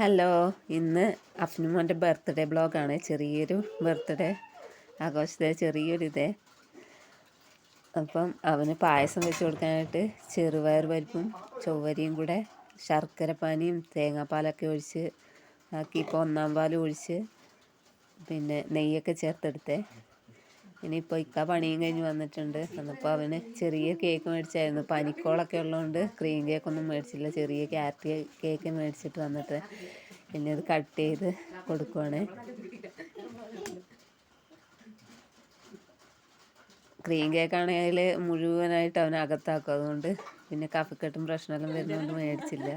Hello ഇന്ന് അഫ്നുമോന്റെ birthday ബ്ലോഗാണ്. ചെറിയൊരു birthday ആഘോഷത്തെ ചെറിയൊരു ഇതേ അപ്പം അവന് പായസം വെച്ച് കൊടുക്കാനായിട്ട് ചെറുപയർ പരിപ്പും ചൊവ്വരിയും കൂടെ ശർക്കര പാനിയും തേങ്ങാപ്പാലൊക്കെ ഒഴിച്ച് ആക്കി ഇപ്പോൾ ഒന്നാം പാൽ ഒഴിച്ച് പിന്നെ നെയ്യൊക്കെ ചേർത്തെടുത്തേ. ഇനിയിപ്പോൾ ഇക്ക പണിയും കഴിഞ്ഞ് വന്നിട്ടുണ്ട്. അന്നപ്പോൾ അവന് ചെറിയ കേക്ക് മേടിച്ചായിരുന്നു. പനിക്കോളൊക്കെ ഉള്ളതുകൊണ്ട് ക്രീം കേക്കൊന്നും മേടിച്ചില്ല. ചെറിയ ക്യാരറ്റ് കേക്ക് മേടിച്ചിട്ട് വന്നിട്ട് പിന്നെ അത് കട്ട് ചെയ്ത് കൊടുക്കുവാണ്. ക്രീം കേക്കാണെങ്കിൽ മുഴുവനായിട്ട് അവൻ അകത്താക്കും. അതുകൊണ്ട് പിന്നെ കഫക്കെട്ടും പ്രശ്നമെല്ലാം വരുന്നതുകൊണ്ട് മേടിച്ചില്ല.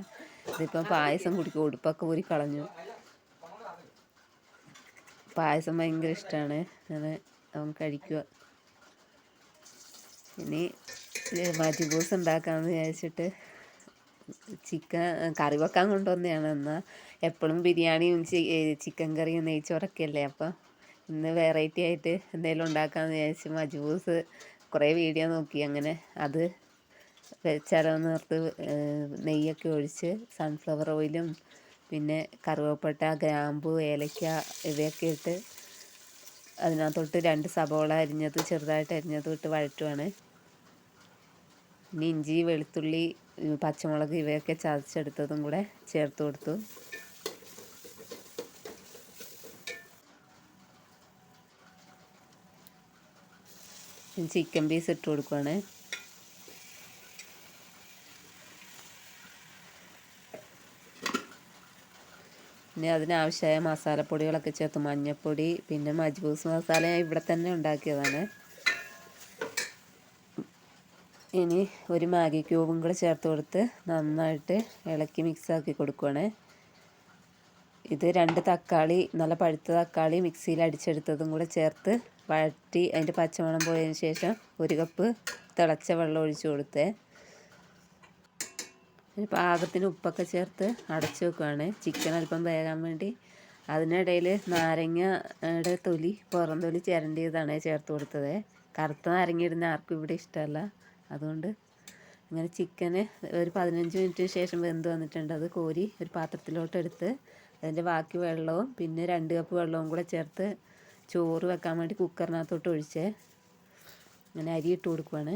ഇതിപ്പം പായസം കുടിക്കും. ഉടുപ്പൊക്കെ ഊരി കളഞ്ഞു. പായസം ഭയങ്കര ഇഷ്ടമാണ് അങ്ങനെ കഴിക്കുക. ഇനി മാറ്റി മജിബൂസ് ഉണ്ടാക്കാമെന്ന് വിചാരിച്ചിട്ട് ചിക്കൻ കറി വെക്കാൻ കൊണ്ടുവന്നതാണ്. എന്നാൽ എപ്പോഴും ബിരിയാണിയും ചിക്കൻ കറിയും നെയ്ച്ചോറൊക്കെ അല്ലേ അപ്പം ഇന്ന് വെറൈറ്റി ആയിട്ട് എന്തെങ്കിലും ഉണ്ടാക്കാമെന്ന് വിചാരിച്ച് മജ്ബൂസ് കുറേ വീഡിയോ നോക്കി. അങ്ങനെ അത് വെച്ചാലോ നിർത്ത് നെയ്യൊക്കെ ഒഴിച്ച് സൺഫ്ലവർ ഓയിലും പിന്നെ കറുവപ്പട്ട ഗ്രാമ്പു ഏലക്ക ഇവയൊക്കെ ഇട്ട് അതിനകത്തോട്ട് രണ്ട് സബോള അരിഞ്ഞത് ചെറുതായിട്ട് അരിഞ്ഞത് ഇട്ട് വഴറ്റുവാണ്. ഇനി ഇഞ്ചി വെളുത്തുള്ളി പച്ചമുളക് ഇവയൊക്കെ ചതച്ചെടുത്തതും കൂടെ ചേർത്ത് കൊടുത്തു. ചിക്കൻ പീസ് ഇട്ട് കൊടുക്കുവാണ്. പിന്നെ അതിനാവശ്യമായ മസാലപ്പൊടികളൊക്കെ ചേർത്ത് മഞ്ഞൾപ്പൊടി പിന്നെ മജ്ബൂസ് മസാല ഞാൻ ഇവിടെ തന്നെ ഉണ്ടാക്കിയതാണ്. ഇനി ഒരു മാഗി ക്യൂബും കൂടെ ചേർത്ത് കൊടുത്ത് നന്നായിട്ട് ഇളക്കി മിക്സാക്കി കൊടുക്കുകയാണ് ഇത് രണ്ട് തക്കാളി നല്ല പഴുത്ത തക്കാളി മിക്സിയിൽ അടിച്ചെടുത്തതും കൂടെ ചേർത്ത് വഴറ്റി അതിന്റെ പച്ചമണം പോയതിന് ശേഷം ഒരു കപ്പ് തിളച്ച വെള്ളം ഒഴിച്ച് കൊടുത്തേ. പാകത്തിന് ഉപ്പൊക്കെ ചേർത്ത് അടച്ച് വെക്കുകയാണ് ചിക്കൻ അല്പം വേകാൻ വേണ്ടി. അതിനിടയിൽ നാരങ്ങയുടെ തൊലി പുറം തൊലി ചിരണ്ടിയതാണ് ചേർത്ത് കൊടുത്തത്. കറുത്ത നാരങ്ങ ഇടുന്ന ആർക്കും ഇവിടെ ഇഷ്ടമല്ല. അതുകൊണ്ട് അങ്ങനെ ചിക്കന് ഒരു പതിനഞ്ച് മിനിറ്റ് ശേഷം വെന്ത് വന്നിട്ടുണ്ട്. അത് കോരി ഒരു പാത്രത്തിലോട്ട് എടുത്ത് അതിന്റെ ബാക്കി വെള്ളവും പിന്നെ രണ്ട് കപ്പ് വെള്ളവും കൂടെ ചേർത്ത് ചോറ് വെക്കാൻ വേണ്ടി കുക്കറിനകത്തോട്ട് ഒഴിച്ച് അങ്ങനെ അരി ഇട്ട് കൊടുക്കുവാണ്.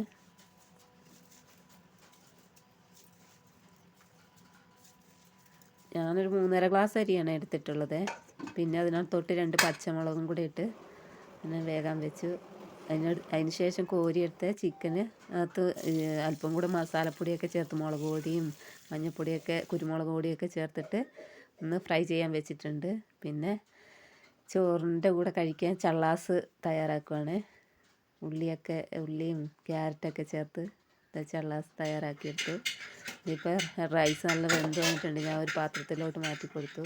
ഞാനൊരു മൂന്നര ഗ്ലാസ് അരിയാണ് എടുത്തിട്ടുള്ളത്. പിന്നെ അതിനകത്ത് തൊട്ട് രണ്ട് പച്ചമുളകും കൂടി ഇട്ട് പിന്നെ വേഗം വെച്ചു. അതിന് അതിന് ശേഷം കോരിയെടുത്ത് ചിക്കന് അകത്ത് അല്പം കൂടെ മസാലപ്പൊടിയൊക്കെ ചേർത്ത് മുളക് പൊടിയും മഞ്ഞൾപ്പൊടിയൊക്കെ കുരുമുളക് പൊടിയൊക്കെ ചേർത്തിട്ട് ഒന്ന് ഫ്രൈ ചെയ്യാൻ വെച്ചിട്ടുണ്ട്. പിന്നെ ചോറിന്റെ കൂടെ കഴിക്കാൻ ചള്ളാസ് തയ്യാറാക്കുവാണ്. ഉള്ളിയൊക്കെ ഉള്ളിയും ക്യാരറ്റൊക്കെ ചേർത്ത് ചള്ളാസ് തയ്യാറാക്കിയെടുത്തു. ഇപ്പോൾ റൈസ് നല്ല വെന്ത് വന്നിട്ടുണ്ട്. ഞാൻ ഒരു പാത്രത്തിലോട്ട് മാറ്റി കൊടുത്തു.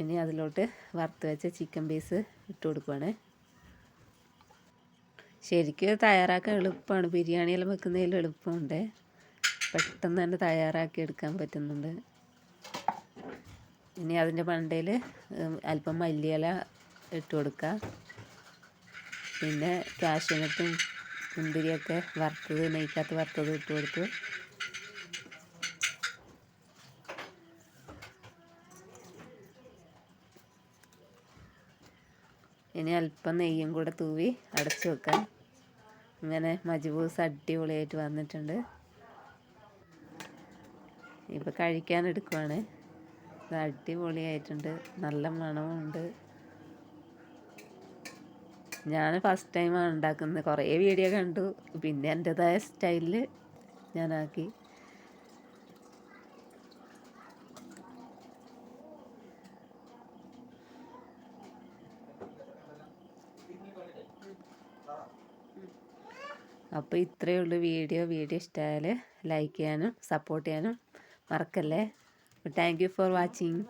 ഇനി അതിലോട്ട് വറുത്ത് വെച്ച ചിക്കൻ പീസ് ഇട്ട് കൊടുക്കുവാണ്. ശരിക്കും തയ്യാറാക്കാൻ എളുപ്പമാണ്. ബിരിയാണിയെല്ലാം വെക്കുന്നതിൽ എളുപ്പമുണ്ട്. പെട്ടെന്ന് തന്നെ തയ്യാറാക്കി എടുക്കാൻ പറ്റുന്നുണ്ട്. ഇനി അതിന്റെ മണ്ടയിൽ അല്പം മല്ലിയില ഇട്ട് കൊടുക്കുക പിന്നെ കാഷ്യൂനട്ടും മുന്തിരിയൊക്കെ വറുത്തത് നെയ്ക്കകത്ത് വറുത്തത് ഇട്ട് കൊടുത്തു. ഇനി അല്പം നെയ്യും കൂടെ തൂവി അടച്ചു വെക്കാം. ഇങ്ങനെ മജ്ബൂസ് അടിപൊളിയായിട്ട് വന്നിട്ടുണ്ട്. ഇപ്പം കഴിക്കാൻ എടുക്കുവാണ്. അടിപൊളിയായിട്ടുണ്ട്. നല്ല മണമുണ്ട് ഞാൻ ഫസ്റ്റ് ടൈമാണ് ഉണ്ടാക്കുന്നത്. കുറേ വീഡിയോ കണ്ടു. പിന്നെ എന്റെതായ സ്റ്റൈലിൽ ഞാനാക്കി. അപ്പോൾ ഇത്രയേ ഉള്ളൂ വീഡിയോ വീഡിയോ ഇഷ്ടമായാൽ ലൈക്ക് ചെയ്യാനും സപ്പോർട്ട് ചെയ്യാനും മറക്കല്ലേ? Thank you for watching